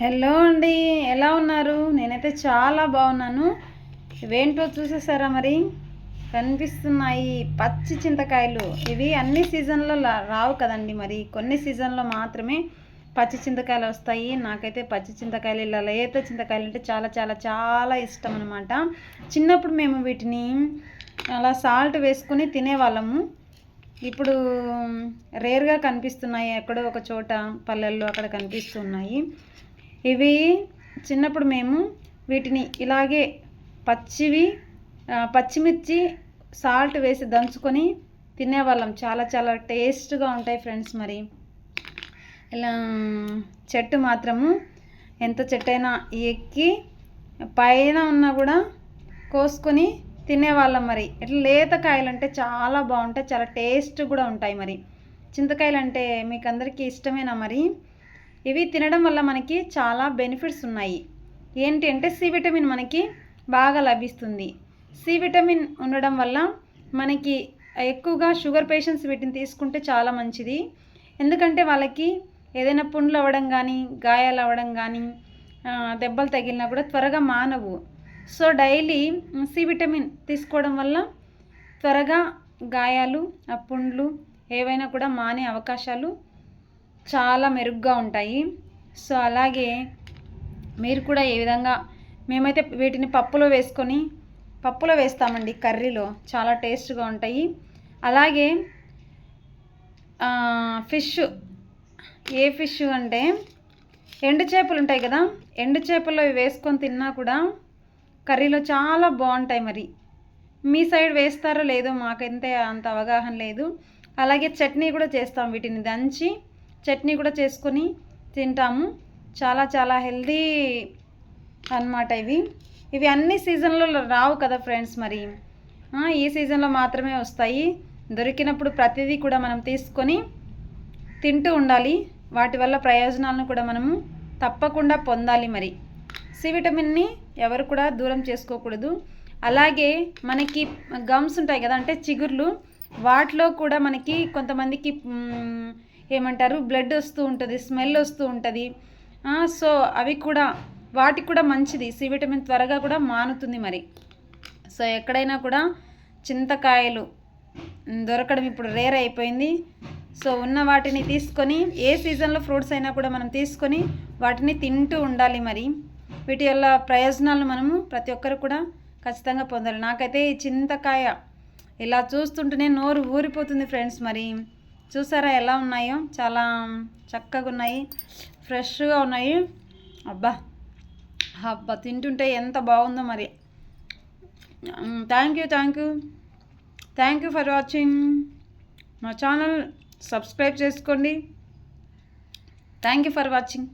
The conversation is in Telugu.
హలో అండి ఎలా ఉన్నారు? నేనైతే చాలా బాగున్నాను. ఇవేంటో చూసేసారా మరి? కనిపిస్తున్నాయి పచ్చి చింతకాయలు. ఇవి అన్ని సీజన్లో లా- రావు కదండి మరి. కొన్ని సీజన్లో మాత్రమే పచ్చి చింతకాయలు వస్తాయి. నాకైతే పచ్చి చింతకాయలు ఇలా లేత చింతకాయలు అంటే చాలా చాలా చాలా ఇష్టం అనమాట చిన్నప్పుడు మేము వీటిని అలా సాల్ట్ వేసుకుని తినేవాళ్ళము. ఇప్పుడు రేర్గా కనిపిస్తున్నాయి. ఎక్కడో ఒక చోట పల్లెల్లో అక్కడ కనిపిస్తున్నాయి. ఇవి చిన్నప్పుడు మేము వీటిని ఇలాగే పచ్చివి పచ్చిమిర్చి సాల్ట్ వేసి దంచుకొని తినేవాళ్ళం. చాలా చాలా టేస్ట్గా ఉంటాయి ఫ్రెండ్స్ మరి. ఇలా చెట్టు మాత్రము ఎంత చెట్టైనా ఎక్కి పైన ఉన్నా కూడా కోసుకొని తినేవాళ్ళం మరి. ఇట్లా లేతకాయలు అంటే చాలా బాగుంటాయి చాలా టేస్ట్ కూడా ఉంటాయి మరి. చింతకాయలు అంటే మీకు అందరికీ ఇష్టమేనా మరి? ఇవి తినడం వల్ల మనకి చాలా బెనిఫిట్స్ ఉన్నాయి. ఏంటి అంటే సి విటమిన్ మనకి బాగా లభిస్తుంది. సి విటమిన్ ఉండడం వల్ల మనకి ఎక్కువగా షుగర్ పేషెంట్స్ వీటిని తీసుకుంటే చాలా మంచిది. ఎందుకంటే వాళ్ళకి ఏదైనా పుండ్లు అవ్వడం కానీ గాయాలు అవ్వడం కానీ దెబ్బలు తగిలినా కూడా త్వరగా మానవు. సో డైలీ సి విటమిన్ తీసుకోవడం వల్ల త్వరగా గాయాలు ఆ పుండ్లు ఏవైనా కూడా మానే అవకాశాలు చాలా మెరుగ్గా ఉంటాయి. సో అలాగే మీరు కూడా ఏ విధంగా మేమైతే వీటిని పప్పులో వేసుకొని పప్పులో వేస్తామండి కర్రీలో. చాలా టేస్ట్గా ఉంటాయి. అలాగే ఫిష్. ఏ ఫిష్ అంటే ఎండు చేపలు ఉంటాయి కదా ఎండు చేపలు వేసుకొని తిన్నా కూడా కర్రీలో చాలా బాగుంటాయి మరి. మీ సైడ్ వేస్తారో లేదో మాకైతే అంత అవగాహన లేదు. అలాగే చట్నీ కూడా చేస్తాం వీటిని దంచి. చట్నీ కూడా చేసుకొని తింటాము. చాలా చాలా హెల్దీ అన్నమాట ఇవి. ఇవి అన్ని సీజన్లో రావు కదా ఫ్రెండ్స్ మరి. ఈ సీజన్లో మాత్రమే వస్తాయి. దొరికినప్పుడు ప్రతిదీ కూడా మనం తీసుకొని తింటూ ఉండాలి. వాటి వల్ల ప్రయోజనాలను కూడా మనము తప్పకుండా పొందాలి మరి. సి విటమిన్ని ఎవరు కూడా దూరం చేసుకోకూడదు. అలాగే మనకి గమ్స్ ఉంటాయి కదా అంటే చిగుర్లు. వాటిలో కూడా మనకి కొంతమందికి ఏమంటారు? బ్లడ్ వస్తూ ఉంటుంది స్మెల్ వస్తూ ఉంటుంది. సో అవి కూడా వాటికి కూడా మంచిది. సి విటమిన్ త్వరగా కూడా మానుతుంది మరి. సో ఎక్కడైనా కూడా చింతకాయలు దొరకడం ఇప్పుడు రేర్ అయిపోయింది. సో ఉన్న వాటిని తీసుకొని ఏ సీజన్లో ఫ్రూట్స్ అయినా కూడా మనం తీసుకొని వాటిని తింటూ ఉండాలి మరి. వీటి వల్ల ప్రయోజనాలు మనము ప్రతి ఒక్కరు కూడా ఖచ్చితంగా పొందాలి. నాకైతే ఈ చింతకాయ ఇలా చూస్తుంటేనే నోరు ఊరిపోతుంది ఫ్రెండ్స్ మరి. చూసారా ఎలా ఉన్నాయో? చాలా చక్కగా ఉన్నాయి ఫ్రెష్గా ఉన్నాయి. అబ్బా! అబ్బా! తింటుంటే ఎంత బాగుందో మరి. Thank you thank you thank you for watching మా ఛానల్ సబ్స్క్రైబ్ చేసుకోండి. Thank you for watching